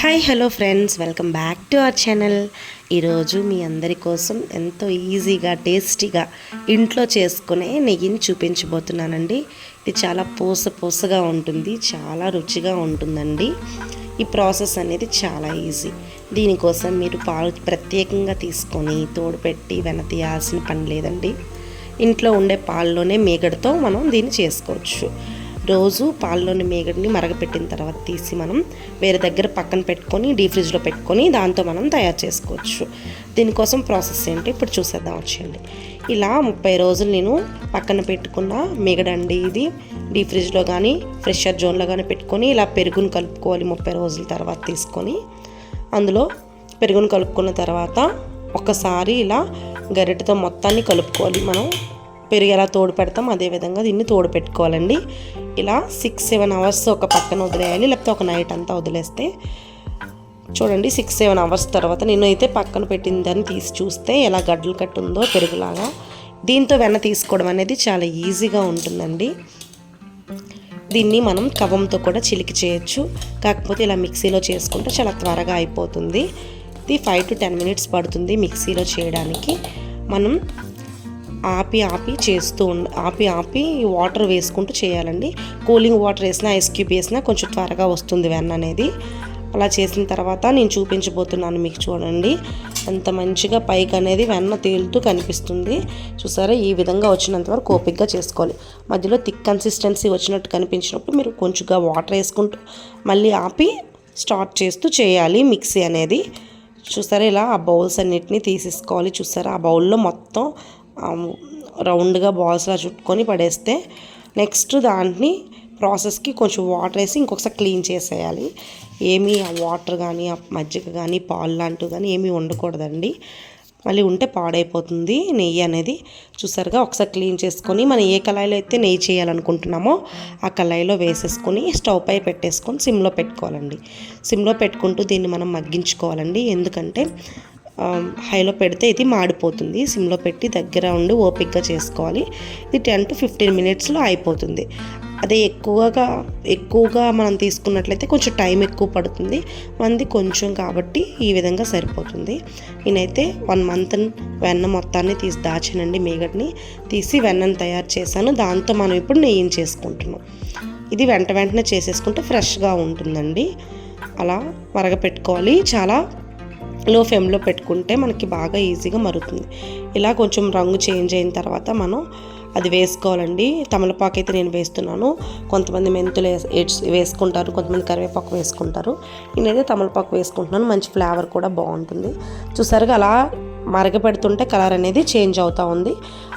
Hi hello friends welcome back to our channel ఈరోజు మీ అందరి కోసం ఎంతో ఈజీగా టేస్టీగా ఇంట్లో చేసుకునే నెయ్యిని చూపించబోతున్నానండి. ఇది చాలా పూస పూసగా ఉంటుంది చాలా రుచిగా ఉంటుందండి. ఈ ప్రాసెస్ అనేది చాలా ఈజీ దీనికోసం మీరు పాలు ప్రత్యేకంగా తీసుకొని తోడుపెట్టి వెన తీయాల్సిన పని లేదండి. ఇంట్లో ఉండే పాల్లోనే మేగడతో మనం దీన్ని చేసుకోవచ్చు. రోజు పాల్లోని మేగడిని మరగపెట్టిన తర్వాత తీసి మనం వేరే దగ్గర పక్కన పెట్టుకొని డీ ఫ్రిడ్జ్లో పెట్టుకొని దాంతో మనం తయారు చేసుకోవచ్చు. దీనికోసం ప్రాసెస్ ఏంటి? ఇప్పుడు చూసేద్దాం వచ్చేయండి. ఇలా ముప్పై రోజులు నేను పక్కన పెట్టుకున్న మేగడండి ఇది. డీ ఫ్రిడ్జ్లో కానీ ఫ్రెషర్ జోన్లో కానీ పెట్టుకొని ఇలా పెరుగును కలుపుకోవాలి ముప్పై రోజుల తర్వాత తీసుకొని. అందులో పెరుగును కలుపుకున్న తర్వాత ఒకసారి ఇలా గరిటతో మొత్తాన్ని కలుపుకోవాలి మనం. పెరుగు ఎలా తోడు పెడతాం అదేవిధంగా దీన్ని తోడు పెట్టుకోవాలండి. ఇలా సిక్స్ సెవెన్ అవర్స్ ఒక పక్కన వదిలేయాలి లేకపోతే ఒక నైట్ అంతా వదిలేస్తే. చూడండి సిక్స్ సెవెన్ అవర్స్ తర్వాత నేను అయితే పక్కన పెట్టిన దాన్ని తీసి చూస్తే ఎలా గడ్డలు కట్టుందో పెరుగులాగా. దీంతో వెన్న తీసుకోవడం అనేది చాలా ఈజీగా ఉంటుందండి. దీన్ని మనం కవంతో కూడా చిలికి చేయొచ్చు. కాకపోతే ఇలా మిక్సీలో చేసుకుంటే చాలా త్వరగా అయిపోతుంది. ఇది ఫైవ్ టు టెన్ మినిట్స్ పడుతుంది మిక్సీలో చేయడానికి. మనం ఆపి ఆపి చేస్తూ ఆపి ఆపి వాటర్ వేసుకుంటూ చేయాలండి. కూలింగ్ వాటర్ వేసినా ఐస్ క్యూబ్ వేసినా కొంచెం త్వరగా వస్తుంది వెన్న అనేది. అలా చేసిన తర్వాత నేను చూపించబోతున్నాను మీకు చూడండి. అంత మంచిగా పైకి అనేది వెన్న తేలుతూ కనిపిస్తుంది. చూసారా? ఈ విధంగా వచ్చినంత వరకు ఓపిక్గా చేసుకోవాలి. మధ్యలో థిక్ కన్సిస్టెన్సీ వచ్చినట్టు కనిపించినప్పుడు మీరు కొంచెంగా వాటర్ వేసుకుంటూ మళ్ళీ ఆపి స్టార్ట్ చేస్తూ చేయాలి మిక్సీ అనేది. చూసారా? ఇలా ఆ బౌల్స్ అన్నిటిని తీసేసుకోవాలి. చూసారా? ఆ బౌల్లో మొత్తం రౌండ్గా బాల్స్లా చుట్టుకొని పడేస్తే నెక్స్ట్ దాన్ని ప్రాసెస్కి కొంచెం వాటర్ వేసి ఇంకొకసారి క్లీన్ చేసేయాలి. ఏమీ ఆ వాటర్ కానీ ఆ మజ్జిగ కానీ పాలు లాంటివి కానీ ఏమీ ఉండకూడదండి. మళ్ళీ ఉంటే పాడైపోతుంది. నెయ్యి అనేది చూసారుగా ఒకసారి క్లీన్ చేసుకొని మనం ఏ కళాయిలో అయితే నెయ్యి చేయాలనుకుంటున్నామో ఆ కళాయిలో వేసేసుకొని స్టవ్ పై పెట్టేసుకొని సిమ్లో పెట్టుకోవాలండి. సిమ్లో పెట్టుకుంటూ దీన్ని మనం మగ్గించుకోవాలండి. ఎందుకంటే హైలో పెడితే ఇది మాడిపోతుంది. సిమ్లో పెట్టి దగ్గర ఉండి ఓపిక్గా చేసుకోవాలి. ఇది టెన్ టు ఫిఫ్టీన్ మినిట్స్లో అయిపోతుంది. అదే ఎక్కువగా ఎక్కువగా మనం తీసుకున్నట్లయితే కొంచెం టైం ఎక్కువ పడుతుంది. మంది కొంచెం కాబట్టి ఈ విధంగా సరిపోతుంది. నేనైతే వన్ మంత్ వెన్న మొత్తాన్ని తీసి దాచానండి మేగడ్ని. తీసి వెన్నను తయారు చేశాను. దాంతో మనం ఇప్పుడు నెయ్యిని చేసుకుంటున్నాం. ఇది వెంట వెంటనే చేసేసుకుంటే ఫ్రెష్గా ఉంటుందండి. అలా మరగపెట్టుకోవాలి. చాలా లో ఫ్లేమ్లో పెట్టుకుంటే మనకి బాగా ఈజీగా మరుగుతుంది. ఇలా కొంచెం రంగు చేంజ్ అయిన తర్వాత మనం అది వేసుకోవాలండి. తమలపాకు అయితే నేను వేస్తున్నాను. కొంతమంది మెంతులు వేసుకుంటారు కొంతమంది కరివేపాకు వేసుకుంటారు. నేనైతే తమలపాకు వేసుకుంటున్నాను. మంచి ఫ్లేవర్ కూడా బాగుంటుంది. చూసారుగా అలా మరగపెడుతుంటే కలర్ అనేది చేంజ్ అవుతూ ఉంది.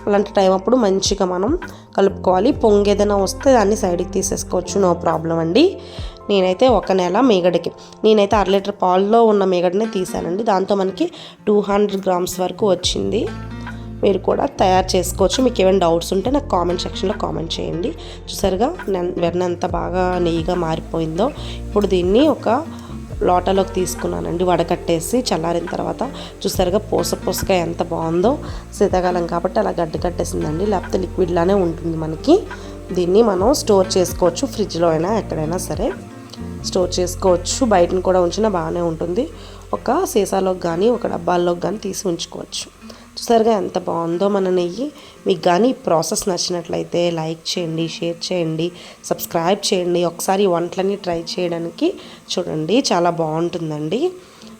అలాంటి టైం అప్పుడు మంచిగా మనం కలుపుకోవాలి. పొంగు ఏదైనా వస్తే దాన్ని సైడ్కి తీసేసుకోవచ్చు. నో ప్రాబ్లం అండి. నేనైతే ఒక నెల మేగడికి. నేనైతే అర లీటర్ పాల్లో ఉన్న మేగడినే తీసానండి. దాంతో మనకి టూ హండ్రెడ్ గ్రామ్స్ వరకు వచ్చింది. మీరు కూడా తయారు చేసుకోవచ్చు. మీకు ఏమైనా డౌట్స్ ఉంటే నాకు కామెంట్ సెక్షన్లో కామెంట్ చేయండి. చూసారుగా వెన్న ఎంత బాగా నెయ్యిగా మారిపోయిందో. ఇప్పుడు దీన్ని ఒక లోటాలోకి తీసుకున్నానండి. వడకట్టేసి చల్లారిన తర్వాత చూసారుగా పూస పూసగా ఎంత బాగుందో. శీతాకాలం కాబట్టి అలా గడ్డ కట్టేసిందండి. లేకపోతే లిక్విడ్లానే ఉంటుంది మనకి. దీన్ని మనం స్టోర్ చేసుకోవచ్చు ఫ్రిడ్జ్లో అయినా ఎక్కడైనా సరే. స్టోర్ చేసుకోవచ్చు. బయటను కూడా ఉంచినా బాగానే ఉంటుంది. ఒక సీసాలోకి కానీ ఒక డబ్బాల్లోకి కానీ తీసి ఉంచుకోవచ్చు. చూసారుగా ఎంత బాగుందో మన నెయ్యి. మీకు కానీ ప్రాసెస్ నచ్చినట్లయితే లైక్ చేయండి షేర్ చేయండి సబ్స్క్రైబ్ చేయండి. ఒకసారి వంటలన్నీ ట్రై చేయడానికి చూడండి. చాలా బాగుంటుందండి.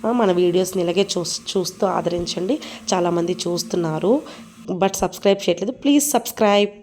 మన వీడియోస్ని ఇలాగే చూ చూస్తూ ఆదరించండి. చాలామంది చూస్తున్నారు. బట్ సబ్స్క్రైబ్ చేయట్లేదు. Please subscribe.